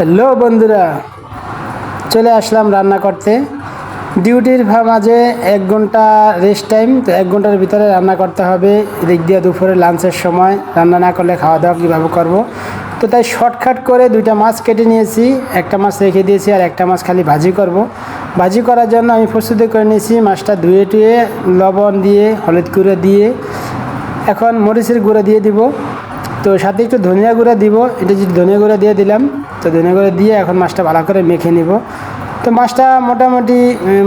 Hello বন্ধুরা, চলে আসলাম রান্না করতে। ডিউটির মাঝে এক ঘণ্টা রেস্ট টাইম তো এক ঘণ্টার ভিতরে রান্না করতে হবে। এদিক দিয়ে দুপুরে লাঞ্চের সময় রান্না না করলে খাওয়া দাওয়া কীভাবে করব? তো তাই শর্টকাট করে দুইটা মাছ কেটে নিয়েছি। একটা মাছ রেখে দিয়েছি আর একটা মাছ খালি ভাজি করব। ভাজি করার জন্য আমি প্রস্তুতি করে নিয়েছি মাছটা ধুয়ে টুয়ে লবণ দিয়ে, হলুদ গুঁড়ো দিয়ে। এখন মরিচের গুঁড়ো দিয়ে দিব। তো সাথে একটু ধনিয়া গুঁড়া দিব। এটা যদি ধনিয়া গুঁড়া দিয়ে দিলাম, তো ধনিয়া গুঁড়া দিয়ে এখন মাছটা ভালো করে মেখে নিব। তো মাছটা মোটামুটি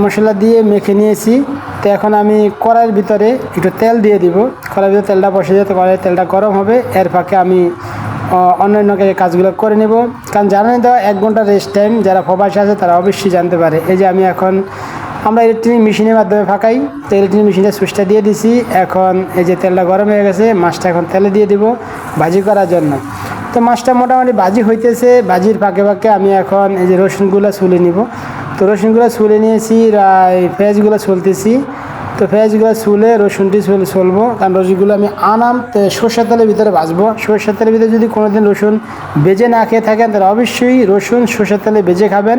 মশলা দিয়ে মেখে নিয়েছি। তো এখন আমি কড়াইয়ের ভিতরে একটু তেল দিয়ে দিব। কড়াইয়ের ভিতরে তেলটা বসে যেতে কড়াইয়ের তেলটা গরম হবে। এর ফাঁকে আমি অন্যান্য কাজগুলো করে নেব। কারণ জানেন তো, এক ঘণ্টা রেস্ট টাইম যারা প্রবাসী আছে তারা অবশ্যই জানতে পারে। এই যে আমি এখন আমরা ইলেকট্রনিক মেশিনের মাধ্যমে ফাঁকাই। তো ইলেকট্রিক মেশিনের সুইচটা দিয়ে দিছি। এখন এই যে তেলটা গরম হয়ে গেছে, মাছটা এখন তেলে দিয়ে দিব ভাজি করার জন্য। তো মাছটা মোটামুটি ভাজি হইতেছে। ভাজির ফাঁকে ফাঁকে আমি এখন এই যে রসুনগুলো ছুলে নিব। তো রসুনগুলো ছুলে নিয়েছি পেঁয়াজগুলো ছুলতেছি। তো পেঁয়াজগুলো ছুলে রসুনটি ছুলে, ছলবো। কারণ রসুনগুলো আমি আনাম, তো সর্ষের তেলের ভিতরে ভাজবো। সর্ষের তেলের ভিতরে যদি কোনোদিন রসুন বেজে না খেয়ে থাকেন, তাহলে অবশ্যই রসুন সর্ষের তেলে বেজে খাবেন।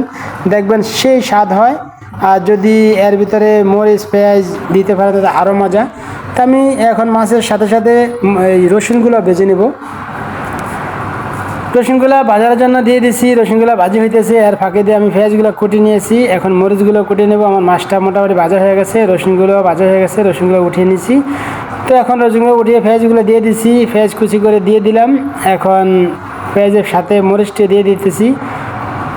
দেখবেন সেই স্বাদ হয়। আর যদি এর ভিতরে মরিচ পেঁয়াজ দিতে পারে তাহলে আরও মজা। তা আমি এখন মাছের সাথে সাথে এই রসুনগুলো বেজে নেব। রসুনগুলো বাজারের জন্য দিয়ে দিছি, রসুনগুলো ভাজি হইতেছে। আর ফাঁকে দিয়ে আমি পেঁয়াজগুলো কুটি নিয়েছি। এখন মরিচগুলো কুটি নেব। আমার মাছটা মোটামুটি ভাজা হয়ে গেছে। রসুনগুলো ভাজা হয়ে গেছে, রসুনগুলো উঠিয়ে নিছি। তো এখন রসুনগুলো উঠিয়ে পেঁয়াজগুলো দিয়ে দিছি। পেঁয়াজ কুচি করে দিয়ে দিলাম। এখন পেঁয়াজের সাথে মরিচটা দিয়ে দিতেছি।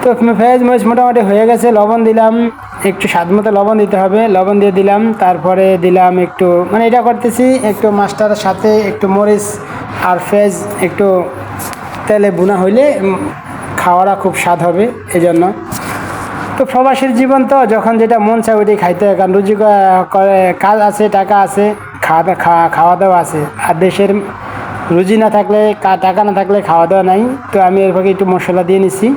তো পেঁয়াজ মরিচ মোটামুটি হয়ে গেছে, লবণ দিলাম। একটু স্বাদ মতো লবণ দিতে হবে। লবণ দিয়ে দিলাম, তারপরে দিলাম একটু মানে এটা করতেছি, একটু মাছটার সাথে একটু মরিচ আর পেঁয়াজ একটু তেলে বোনা হইলে খাওয়াটা খুব স্বাদ হবে এই জন্য তো প্রবাসীর জীবন তো, যখন যেটা মন চায় ওইটাই খাইতে হয়, কারণ রুজি করে কাজ আছে, টাকা আছে খাওয়া দাওয়া খাওয়া দাওয়া আছে। আর দেশের রুজি না থাকলে টাকা না থাকলে খাওয়া দাওয়া নাই। তো আমি এর একটু মশলা দিয়ে নিছি।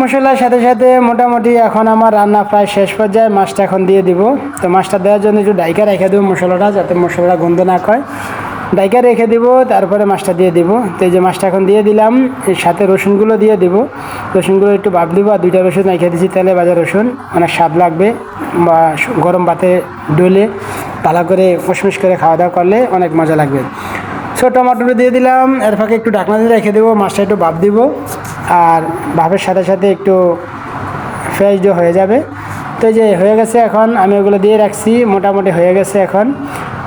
মশলার সাথে সাথে মোটামুটি এখন আমার রান্না প্রায় শেষ পর্যায়ে মাছটা এখন দিয়ে দিব। তো মাছটা দেওয়ার জন্য একটু ডাইকা রেখে দেবো মশলাটা যাতে মশলাটা গন্ধ না হয় ডাইকা রেখে দিব, তারপরে মাছটা দিয়ে দিব। তো এই যে মাছটা এখন দিয়ে দিলাম, এর সাথে রসুনগুলো দিয়ে দিব। রসুনগুলো একটু ভাব দিব, আর দুইটা রসুন রেখে দিচ্ছি তেলে ভাজা রসুন। অনেক স্বাদ লাগবে, বা গরম ভাতে ডলে ভালো করে মুশমুশ করে খাওয়া দাওয়া করলে অনেক মজা লাগবে। সো টমাটোটা দিয়ে দিলাম, এর ফাঁকে একটু ঢাকনা দিয়ে রেখে দেবো, মাছটা একটু ভাপ দিব। আর ভাপের সাথে সাথে একটু ফ্রেশ দিয়ে হয়ে যাবে। তো যে হয়ে গেছে এখন, আমি ওগুলো দিয়ে রাখছি, মোটামুটি হয়ে গেছে এখন।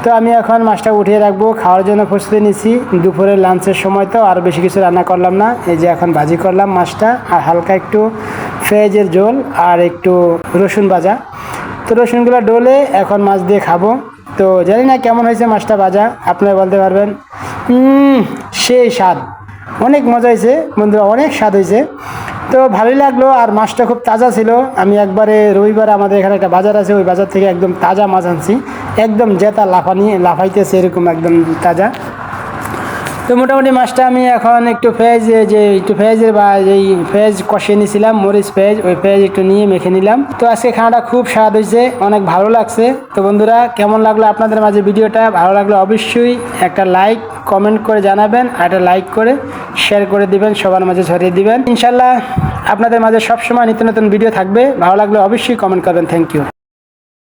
তো আমি এখন মাছটা উঠিয়ে রাখব, খাওয়ার জন্য প্রস্তুতি নিচ্ছি। দুপুরের লাঞ্চের সময় তো আর বেশি কিছু রান্না করলাম না। এই যে এখন ভাজি করলাম মাছটা, আর হালকা একটু ফ্রেজের ঝোল আর একটু রসুন ভাজা। তো রসুনগুলো ডোলে এখন মাছ দিয়ে খাব। তো জানি না কেমন হয়েছে মাছটা ভাজা, আপনারা বলতে পারবেন। সেই স্বাদ। অনেক মজা হয়েছে, বন্ধুরা অনেক স্বাদ হয়েছে। তো ভালোই লাগল আর মাছটা খুব তাজা ছিল। আমি একবারে রবিবার আমাদের এখানে একটা বাজার আছে, ওই বাজার থেকে একদম তাজা মাছ আনছি। একদম জেতা লাফানি, লাফাইতেছে এরকম একদম তাজা। তো মোটামুটি মাছটা আমি এখন একটু ফেজ যে একটু পেঁয়াজের বা এই ফেজ কষিয়ে নিয়েছিলাম, মরিচ ফেজ, ওই ফেজ একটু নিয়ে মেখে নিলাম। তো আজকে খানাটা খুব স্বাদ হয়েছে, অনেক ভালো লাগছে। তো বন্ধুরা, কেমন লাগল আপনাদের মাঝে ভিডিওটা? ভালো লাগলে অবশ্যই একটা লাইক, কমেন্ট করে জানাবেন, আর একটা লাইক করে শেয়ার করে দিবেন, সবার মাঝে ছড়িয়ে দিবেন। ইনশাল্লাহ আপনাদের মাঝে সবসময় নিত্য নতুন ভিডিও থাকবে। ভালো লাগলে অবশ্যই কমেন্ট করবেন। Thank you